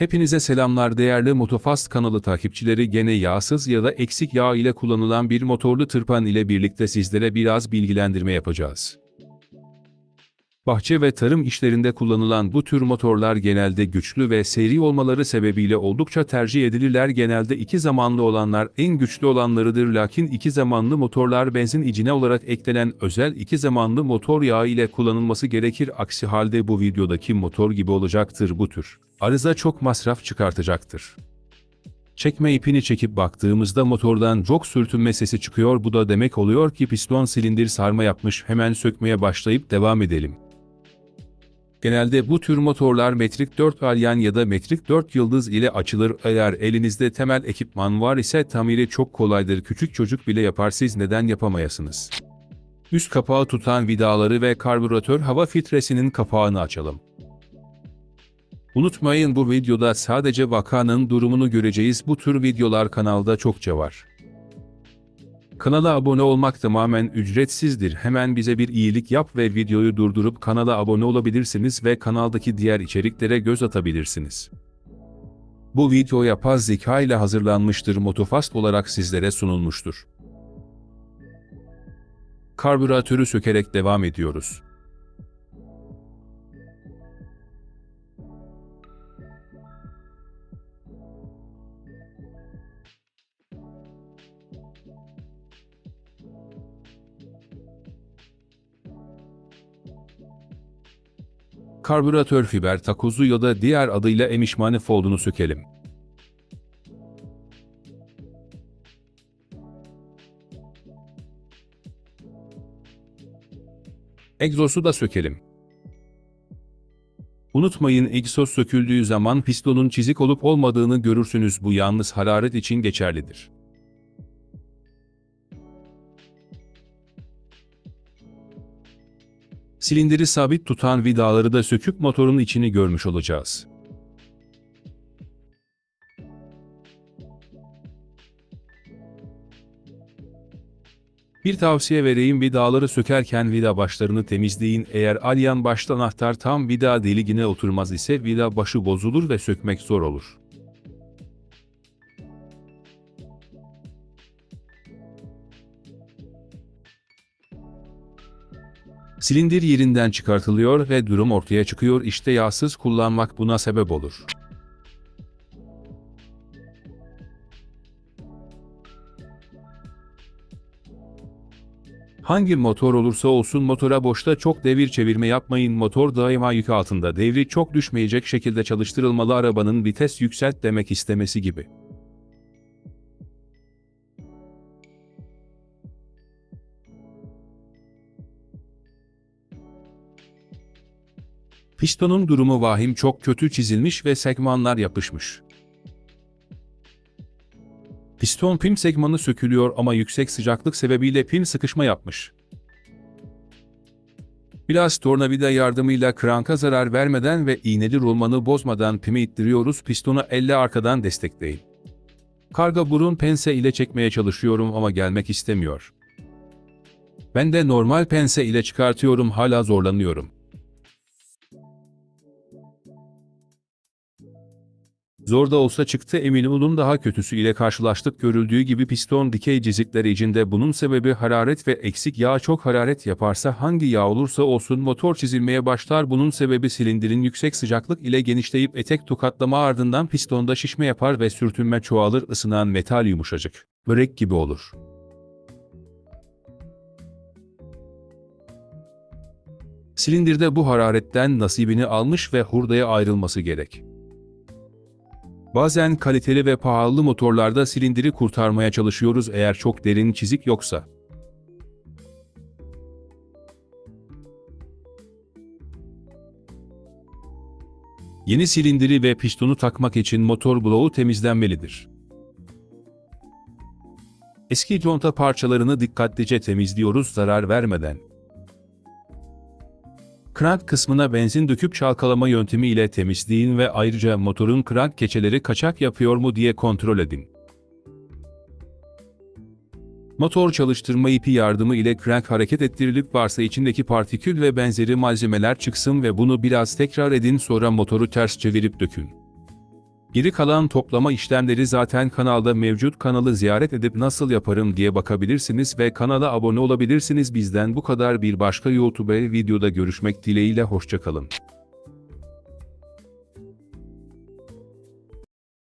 Hepinize selamlar değerli Motofast kanalı takipçileri gene yağsız ya da eksik yağ ile kullanılan bir motorlu tırpan ile birlikte sizlere biraz bilgilendirme yapacağız. Bahçe ve tarım işlerinde kullanılan bu tür motorlar genelde güçlü ve seri olmaları sebebiyle oldukça tercih edilirler. Genelde iki zamanlı olanlar en güçlü olanlarıdır lakin iki zamanlı motorlar benzin içine olarak eklenen özel iki zamanlı motor yağı ile kullanılması gerekir. Aksi halde bu videodaki motor gibi olacaktır bu tür. Arıza çok masraf çıkartacaktır. Çekme ipini çekip baktığımızda motordan çok sürtünme sesi çıkıyor. Bu da demek oluyor ki piston silindir sarma yapmış. Hemen sökmeye başlayıp devam edelim. Genelde bu tür motorlar metrik 4 alyan ya da metrik 4 yıldız ile açılır. Eğer elinizde temel ekipman var ise tamiri çok kolaydır. Küçük çocuk bile yapar siz neden yapamayasınız? Üst kapağı tutan vidaları ve karbüratör hava filtresinin kapağını açalım. Unutmayın bu videoda sadece vakanın durumunu göreceğiz. Bu tür videolar kanalda çokça var. Kanala abone olmak tamamen ücretsizdir. Hemen bize bir iyilik yap ve videoyu durdurup kanala abone olabilirsiniz ve kanaldaki diğer içeriklere göz atabilirsiniz. Bu video yapaz zeka ile hazırlanmıştır. Motofast olarak sizlere sunulmuştur. Karbüratörü sökerek devam ediyoruz. Karbüratör fiber takozu ya da diğer adıyla emiş manifoldunu sökelim. Egzosu da sökelim. Unutmayın egzoz söküldüğü zaman pistonun çizik olup olmadığını görürsünüz bu yalnız hararet için geçerlidir. Silindiri sabit tutan vidaları da söküp motorun içini görmüş olacağız. Bir tavsiye vereyim vidaları sökerken vida başlarını temizleyin. Eğer alyan başta anahtar tam vida deligine oturmaz ise vida başı bozulur ve sökmek zor olur. Silindir yerinden çıkartılıyor ve durum ortaya çıkıyor işte yağsız kullanmak buna sebep olur. Hangi motor olursa olsun motora boşta çok devir çevirme yapmayın. Motor daima yük altında. Devri çok düşmeyecek şekilde çalıştırılmalı arabanın vites yükselt demek istemesi gibi. Pistonun durumu vahim çok kötü çizilmiş ve segmanlar yapışmış. Piston pim segmanı sökülüyor ama yüksek sıcaklık sebebiyle pim sıkışma yapmış. Biraz tornavida yardımıyla kranka zarar vermeden ve iğneli rulmanı bozmadan pimi ittiriyoruz pistonu elle arkadan destekleyin. Karga burun pense ile çekmeye çalışıyorum ama gelmek istemiyor. Ben de normal pense ile çıkartıyorum hala zorlanıyorum. Zor da olsa çıktı emin olun daha kötüsü ile karşılaştık görüldüğü gibi piston dikey cizikleri içinde bunun sebebi hararet ve eksik yağ çok hararet yaparsa hangi yağ olursa olsun motor çizilmeye başlar bunun sebebi silindirin yüksek sıcaklık ile genişleyip etek tokatlama ardından pistonda şişme yapar ve sürtünme çoğalır ısınan metal yumuşacık. Börek gibi olur. Silindirde bu hararetten nasibini almış ve hurdaya ayrılması gerek. Bazen kaliteli ve pahalı motorlarda silindiri kurtarmaya çalışıyoruz eğer çok derin çizik yoksa. Yeni silindiri ve pistonu takmak için motor bloğu temizlenmelidir. Eski conta parçalarını dikkatlice temizliyoruz zarar vermeden. Krank kısmına benzin döküp çalkalama yöntemi ile temizleyin ve ayrıca motorun krank keçeleri kaçak yapıyor mu diye kontrol edin. Motor çalıştırma ipi yardımı ile crank hareket ettirilip varsa içindeki partikül ve benzeri malzemeler çıksın ve bunu biraz tekrar edin sonra motoru ters çevirip dökün. Geri kalan toplama işlemleri zaten kanalda mevcut kanalı ziyaret edip nasıl yaparım diye bakabilirsiniz ve kanala abone olabilirsiniz. Bizden bu kadar bir başka YouTube videoda görüşmek dileğiyle hoşçakalın.